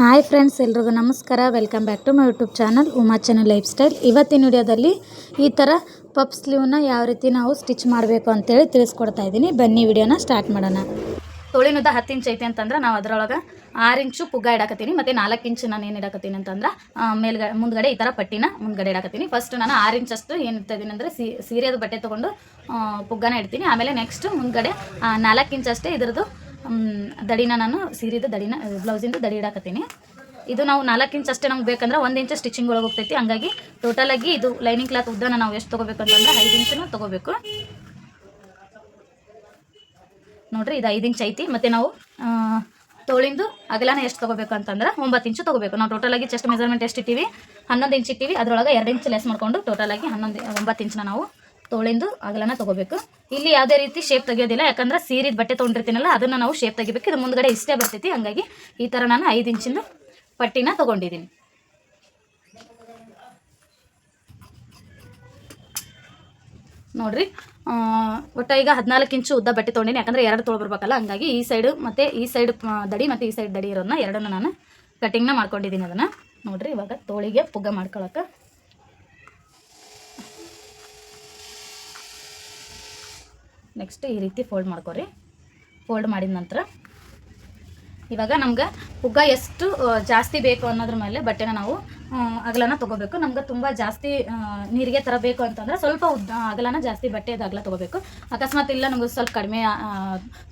Hi friends, ಎಲ್ರಿಗೂ ನಮಸ್ಕಾರ. Welcome back to my YouTube channel Uma channel lifestyle. ಇವತ್ತಿನ ವಿಡಿಯೋದಲ್ಲಿ ಈ ಥರ ಪಪ್ ಸ್ಲೀವ್ನ ಯಾವ ರೀತಿ ನಾವು ಸ್ಟಿಚ್ ಮಾಡಬೇಕು ಅಂತೇಳಿ ತಿಳಿಸ್ಕೊಡ್ತಾ ಇದ್ದೀನಿ. ಬನ್ನಿ ವಿಡಿಯೋನ ಸ್ಟಾರ್ಟ್ ಮಾಡೋಣ. ತೋಳಿನುದ್ದ ಹತ್ತು ಇಂಚ್ ಐತೆ ಅಂತಂದ್ರೆ ನಾವು ಅದರೊಳಗೆ ಆರು ಇಂಚು ಪುಗ್ಗ ಇಡಕತ್ತೀನಿ, ಮತ್ತು ನಾಲ್ಕು ಇಂಚು ನಾನು ಏನು ಇಡಕತ್ತೀನಿ ಅಂತಂದ್ರೆ ಮೇಲ್ಗಡೆ ಮುಂದ್ಗಡೆ ಈ ಥರ ಪಟ್ಟಿನ ಮುಂದ್ಗಡೆ ಇಡಕತ್ತೀನಿ. ಫಸ್ಟ್ ನಾನು ಆರು ಇಂಚಷ್ಟು ಏನು ಇಡ್ತಾಯಿದ್ದೀನಿ ಅಂದರೆ ಸೀರೆದು ಬಟ್ಟೆ ತೊಗೊಂಡು ಪುಗ್ಗನ ಇಡ್ತೀನಿ. ಆಮೇಲೆ ನೆಕ್ಸ್ಟ್ ಮುಂದ್ಗಡೆ ನಾಲ್ಕು ಇಂಚಷ್ಟೇ ಇದ್ರದ್ದು ದಡಿನ ನಾನು, ಸೀರೆದು ದಡಿನ ಬ್ಲೌಸಿಂದು ದಡಿ ಇಡಕತ್ತೀನಿ. ಇದು ನಾವು ನಾಲ್ಕು ಇಂಚ್ ಅಷ್ಟೇ ನಮ್ಗೆ ಬೇಕಂದ್ರೆ ಒಂದು ಇಂಚ್ ಸ್ಟಿಚಿಂಗ್ ಒಳಗೆ ಹೋಗ್ತೈತಿ. ಹಂಗಾಗಿ ಟೋಟಲಾಗಿ ಇದು ಲೈನಿಂಗ್ ಕ್ಲಾತ್ ಉದ್ದನ ನಾವು ಎಷ್ಟು ತೊಗೋಬೇಕು ಅಂತಂದ್ರೆ ಐದು ಇಂಚನ್ನು ತೊಗೋಬೇಕು. ನೋಡ್ರಿ, ಇದು ಐದು ಇಂಚ್ ಐತಿ. ಮತ್ತು ನಾವು ತೋಳಿಂದು ಅಗಲನ ಎಷ್ಟು ತೊಗೋಬೇಕು ಅಂತಂದ್ರೆ ಒಂಬತ್ತು ಇಂಚು ತೊಗೋಬೇಕು. ನಾವು ಟೋಟಲಾಗಿ ಚೆಸ್ಟ್ ಮೆಜರ್ಮೆಂಟ್ ಎಷ್ಟು ಇಟ್ಟಿವಿ? ಹನ್ನೊಂದು ಇಂಚ್ ಇಟ್ಟಿವಿ. ಅದರೊಳಗೆ ಎರಡು ಇಂಚ್ ಲೆಸ್ ಮಾಡ್ಕೊಂಡು ಟೋಟಲಾಗಿ ಹನ್ನೊಂದು, ಒಂಬತ್ತು ಇಂಚನ್ನ ನಾವು ತೋಳಿಂದು ಅಗಲನ ತೊಗೋಬೇಕು. ಇಲ್ಲಿ ಯಾವುದೇ ರೀತಿ ಶೇಪ್ ತೆಗಿಯೋದಿಲ್ಲ. ಯಾಕಂದ್ರೆ ಸೀರಿದ ಬಟ್ಟೆ ತೊಗೊಂಡಿರ್ತೀನಲ್ಲ, ಅದನ್ನು ನಾವು ಶೇಪ್ ತೆಗಿಬೇಕು. ಇದು ಮುಂದ್ಗಡೆ ಇಷ್ಟೇ ಬರ್ತೈತಿ. ಹಂಗಾಗಿ ಈ ಥರ ನಾನು ಐದು ಇಂಚಿನ ಪಟ್ಟಿನ ತೊಗೊಂಡಿದ್ದೀನಿ. ನೋಡ್ರಿ ಒಟ್ಟು ಈಗ ಹದಿನಾಲ್ಕು ಇಂಚು ಉದ್ದ ಬಟ್ಟೆ ತೊಗೊಂಡಿನಿ. ಯಾಕಂದ್ರೆ ಎರಡು ತೋಳು ಬರ್ಬೇಕಲ್ಲ ಹಂಗಾಗಿ ಈ ಸೈಡ್ ಮತ್ತು ಈ ಸೈಡ್ ದಡಿ ಮತ್ತು ಈ ಸೈಡ್ ದಡಿ ಇರೋದನ್ನ ಎರಡನ್ನ ನಾನು ಕಟಿಂಗ್ನ ಮಾಡ್ಕೊಂಡಿದ್ದೀನಿ ಅದನ್ನು. ನೋಡಿರಿ, ಇವಾಗ ತೋಳಿಗೆ ಪುಗ್ಗ ಮಾಡ್ಕೊಳಕ್ಕೆ ನೆಕ್ಸ್ಟ್ ಈ ರೀತಿ ಫೋಲ್ಡ್ ಮಾಡ್ಕೊರಿ. ಫೋಲ್ಡ್ ಮಾಡಿದ ನಂತರ ಇವಾಗ ನಮ್ಗೆ ಹುಗ್ಗ ಎಷ್ಟು ಜಾಸ್ತಿ ಬೇಕು ಅನ್ನೋದ್ರ ಮೇಲೆ ಬಟ್ಟೆನ ನಾವು ಅಗಲನ ತೊಗೋಬೇಕು. ನಮ್ಗೆ ತುಂಬ ಜಾಸ್ತಿ ನೀರಿಗೆ ತರಬೇಕು ಅಂತಂದ್ರೆ ಸ್ವಲ್ಪ ಉದ್ದ ಅಗಲನ ಜಾಸ್ತಿ ಬಟ್ಟೆದು ಅಗಲ ತೊಗೋಬೇಕು. ಅಕಸ್ಮಾತ್ ಇಲ್ಲ ನಮ್ಗೆ ಸ್ವಲ್ಪ ಕಡಿಮೆ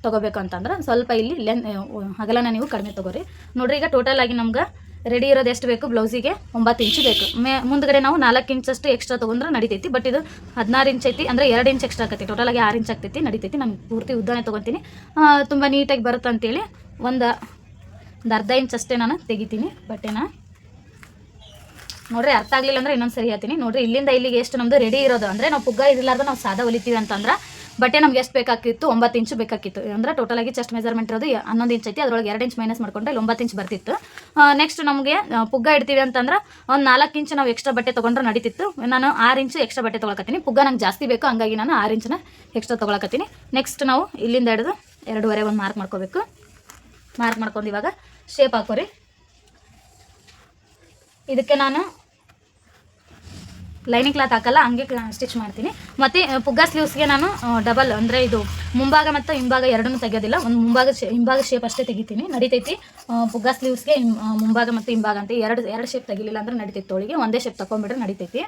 ತೊಗೋಬೇಕು ಅಂತಂದ್ರೆ ಸ್ವಲ್ಪ ಇಲ್ಲಿ ಲೆನ್ ಅಗಲನ ನೀವು ಕಡಿಮೆ ತೊಗೋರಿ. ನೋಡ್ರಿ ಈಗ ಟೋಟಲ್ ಆಗಿ ನಮ್ಗೆ ರೆಡಿ ಇರೋದು ಎಷ್ಟು ಬೇಕು? ಬ್ಲೌಸಿಗೆ ಒಂಬತ್ತು ಇಂಚು ಬೇಕು. ಮೇ ಮುಂದ್ಗಡೆ ನಾವು ನಾಲ್ಕು ಇಂಚಷ್ಟು ಎಕ್ಸ್ಟ್ರಾ ತೊಗೊಂಡ್ರೆ ನಡಿತೈತಿ ಬಟ್ ಇದು ಹದಿನಾರು ಇಂಚ್ ಐತಿ ಅಂದರೆ ಎರಡು ಇಂಚ್ ಎಕ್ಸ್ಟ್ರಾ ಆಕೈತಿ. ಟೋಟಲಾಗಿ ಆರು ಇಂಚ್ ಆಗ್ತೈತಿ, ನಡಿತೈತಿ. ನಾನು ಪೂರ್ತಿ ಉದ್ದನೇ ತೊಗೊತೀನಿ. ತುಂಬ ನೀಟಾಗಿ ಬರುತ್ತೆ ಅಂತೇಳಿ ಒಂದು ಒಂದು ಅರ್ಧ ಇಂಚ್ ಅಷ್ಟೇ ನಾನು ತೆಗಿತೀನಿ. ಬಟ್ಟೆನ ನೋಡ್ರಿ ಅರ್ಥ ಆಗಲಿಲ್ಲ ಅಂದ್ರೆ ಇನ್ನೊಂದು ಸರಿ ಹೇಳ್ತೀನಿ. ನೋಡ್ರಿ ಇಲ್ಲಿಂದ ಇಲ್ಲಿಗೆ ಎಷ್ಟು ನಮ್ದು ರೆಡಿ ಇರೋದು ಅಂದರೆ ನಾವು ಪುಗ್ಗ ಇರಲಾರ್ದು ನಾವು ಸಾದಾ ಹೊಲಿತೀವಿ ಅಂತಂದ್ರೆ ಬಟ್ಟೆ ನಮ್ಗೆ ಎಷ್ಟು ಬೇಕಾಗಿತ್ತು ಒಂಬತ್ತು ಇಂಚು ಬೇಕಾಗಿತ್ತು ಅಂದ್ರೆ ಟೋಟಲ್ ಆಗಿ ಚೆಸ್ಟ್ ಮೆಜರ್ಮೆಂಟ್ ಇರೋದು ಹನ್ನೊಂದು ಇಂಚ್ ಐತಿ. ಅದ್ರೊಳಗೆ ಎರಡು ಇಂಚ್ ಮೈನಸ್ ಮಾಡ್ಕೊಂಡ್ರೆ ಇಲ್ಲಿ ಒಂಬತ್ತು ಇಂಚ್ ಬರ್ತಿತ್ತು. ನೆಕ್ಸ್ಟ್ ನಮಗೆ ಪುಗ್ಗ ಇಡ್ತೀವಿ ಅಂತಂದ್ರೆ ಒಂದು ನಾಲ್ಕು ಇಂಚ್ ನಾವು ಎಕ್ಸ್ಟ್ರಾ ಬಟ್ಟೆ ತೊಗೊಂಡ್ರೆ ನಡೀತಿತ್ತು. ನಾನು ಆರು ಇಂಚು ಎಕ್ಸ್ಟ್ರಾ ಬಟ್ಟೆ ತೊಗೊಳಕತ್ತೀನಿ. ಪುಗ್ಗ ನಂಗೆ ಜಾಸ್ತಿ ಬೇಕು, ಹಂಗಾಗಿ ನಾನು ಆರು ಇಂಚನ್ನ ಎಕ್ಸ್ಟ್ರಾ ತೊಗೊಳಕತ್ತೀನಿ. ನೆಕ್ಸ್ಟ್ ನಾವು ಇಲ್ಲಿಂದ ಹಿಡಿದು ಎರಡೂವರೆ ಒಂದು ಮಾರ್ಕ್ ಮಾಡ್ಕೋಬೇಕು. ಮಾರ್ಕ್ ಮಾಡ್ಕೊಂಡು ಇವಾಗ ಶೇಪ್ ಹಾಕೋರಿ. ಇದಕ್ಕೆ ನಾನು ಲೈನಿಂಗ್ ಕ್ಲಾತ್ ಹಾಕಲ್ಲ, ಹಂಗೆ ಸ್ಟಿಚ್ ಮಾಡ್ತೀನಿ. ಮತ್ತು ಪುಗ್ಗ ಸ್ಲೀವ್ಸ್ಗೆ ನಾನು ಡಬಲ್ ಅಂದರೆ ಇದು ಮುಂಭಾಗ ಮತ್ತು ಹಿಂಭಾಗ ಎರಡನ್ನೂ ತೆಗೆಯೋದಿಲ್ಲ. ಒಂದು ಮುಂಭಾಗ ಹಿಂಭಾಗ ಶೇಪ್ ಅಷ್ಟೇ ತೆಗಿತೀನಿ. ನಡಿತೈತಿ. ಪುಗ್ಗ ಸ್ಲೀವ್ಸ್ಗೆ ಮುಂಭಾಗ ಮತ್ತು ಹಿಂಭಾಗ ಅಂತ ಎರಡು ಎರಡು ಶೇಪ್ ತೆಗಿಲಿಲ್ಲ ಅಂದ್ರೆ ನಡಿತೈತಿ ತೋಳಿಗೆ. ಒಂದೇ ಶೇಪ್ ತಗೊಂಡ್ಬಿಟ್ರೆ ನಡಿತೈತಿ.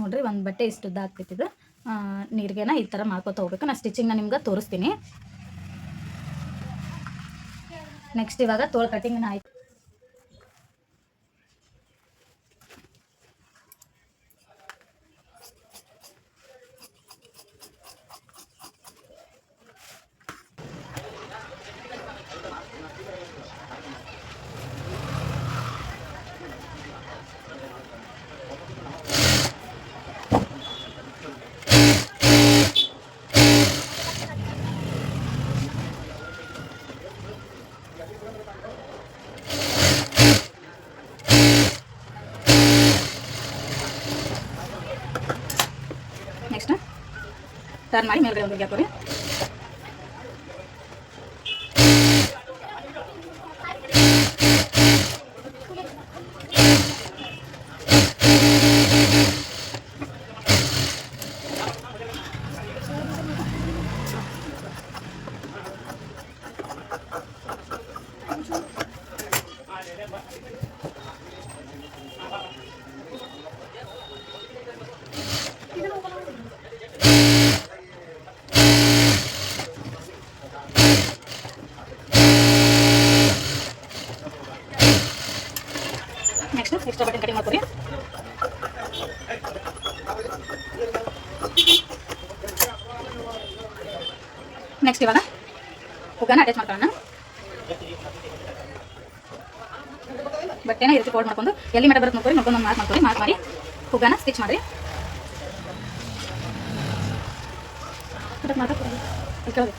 ನೋಡ್ರಿ, ಒಂದು ಬಟ್ಟೆ ಇಷ್ಟು ಉದ್ದ ಆಗ್ತೈತಿದು ನೀರಿಗೆನ ಈ ಥರ ಮಾಡ್ಕೊತ ಹೋಗ್ಬೇಕು. ನಾನು ಸ್ಟಿಚಿಂಗ್ನ ನಿಮ್ಗೆ ತೋರಿಸ್ತೀನಿ. ನೆಕ್ಸ್ಟ್ ಇವಾಗ ತೋಳು ಕಟಿಂಗ್ನ ಆಯ್ತು ನೆಕ್ಸ್ಟ್ ಟರ್ನ್ ಮಾಡಿ ಮೇಲ್ಗಡೆ ಒಂದು ಹಾಕೋರಿ ನೆಕ್ಸ್ಟ್ ಎಕ್ಸ್ಟ್ರಾ ಬಟನ್ ಕಟಿಂಗ್ ಮಾಡ್ಕೊರಿ ನೆಕ್ಸ್ಟ್ ಇವಾಗ ಹುಗ್ಗನ ಅಟ್ಯಾಚ್ ಮಾಡ್ಕೊಳ್ಳೋಣ. ಬಟ್ಟೆನ ಈ ರೀತಿ ಫೋಲ್ಡ್ ಮಾಡ್ಕೊಂಡು ಎಲ್ಲಿ ಮಟ್ಟ ಬರುತ್ತೆ ನೋಡ್ಕೊಂಡು ನೋಡ್ಕೊಂಡು ಮಾರ್ಕ್ ಮಾಡ್ಕೊಳ್ಳಿ ಮಾರ್ಕ್ ಮಾಡಿ ಹುಗ್ಗನ ಸ್ಟಿಚ್ ಮಾಡಿರಿ. ಕಟ್ ಮಾಡ್ಕೊರಿ. ಇಲ್ಲಿ ಕೆಳಗೆ.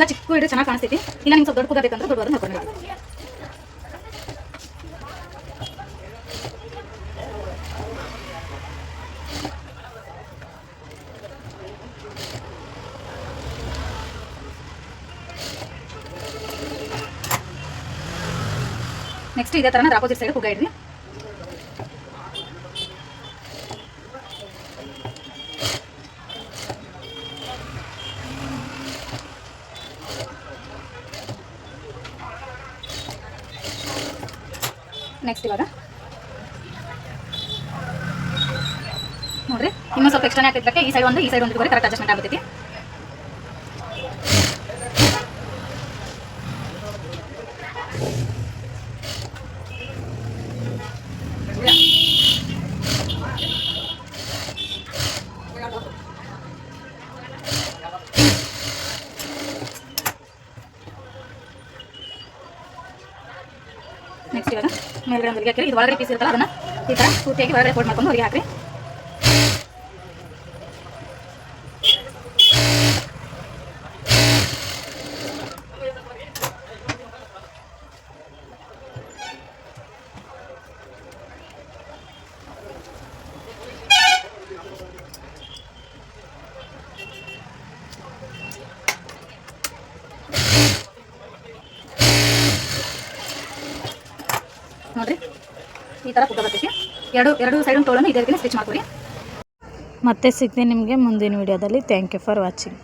ಹುಗ್ಗ ಚಿಕ್ಕ ಹಿಡಿದ್ರೆ ಚೆನ್ನಾಗಿ ಕಾಣಿಸ್ತೈತಿ ಇಲ್ಲ ನಿಮ್ಗೆ ಸ್ವಲ್ಪ ದೊಡ್ಡ ಹುಗ್ಗ ಬೇಕಂದ್ರೆ ದೊಡ್ಡವಾದ ಹಾಕೊಂಡು ನೆಕ್ಸ್ಟ್ ಇದೇ ಥರ ಆಪೋಸಿಟ್ ಸೈಡ್ ಹುಗ್ಗ ಇಡ್ರಿ ನೆಕ್ಸ್ಟ್ ಇವಾಗ. ನೋಡ್ರಿ ಇನ್ನೂ ಸ್ವಲ್ಪ ಎಕ್ಸ್ಟ್ರಾ ಆಗ್ತಿದ್ದಕ್ಕೆ ಈ ಸೈಡ್ ಒಂದು, ಈ ಸೈಡ್ ಒಂದು ಕರೆಕ್ಟ್ ಅಡ್ಜಸ್ಟ್ಮೆಂಟ್ ಆಗ್ತೈತಿ ನೆಕ್ಸ್ಟ್ ಇವಾಗ ಮೇಲ್ಗಡೆ ಹಾಕಿರಿ. ಇದು ಒಳಗಡೆ ಪೀಸ್ ಇರುತ್ತಲ್ಲ, ಅದನ್ನ ಈ ಥರ ಸೂಟಿಯಾಗಿ ಒಳಗಡೆ ಫೋಲ್ಡ್ ಮಾಡ್ಕೊಂಡು ಹೊರಗೆ ಹಾಕ್ರಿ ನೋಡ್ರಿ ಈ ಥರ ಪುಗ್ಗ ಬರ್ತೈತಿ ಎರಡು ಎರಡು ಸೈಡ್ ತೋಳನ್ನು ಇದೇ ರೀತಿ ಸ್ಟಿಚ್ ಮಾಡ್ಕೊಳ್ಳಿ. ಮತ್ತೆ ಸಿಗ್ತೀನಿ ನಿಮಗೆ ಮುಂದಿನ ವಿಡಿಯೋದಲ್ಲಿ ಥ್ಯಾಂಕ್ ಯು ಫಾರ್ ವಾಚಿಂಗ್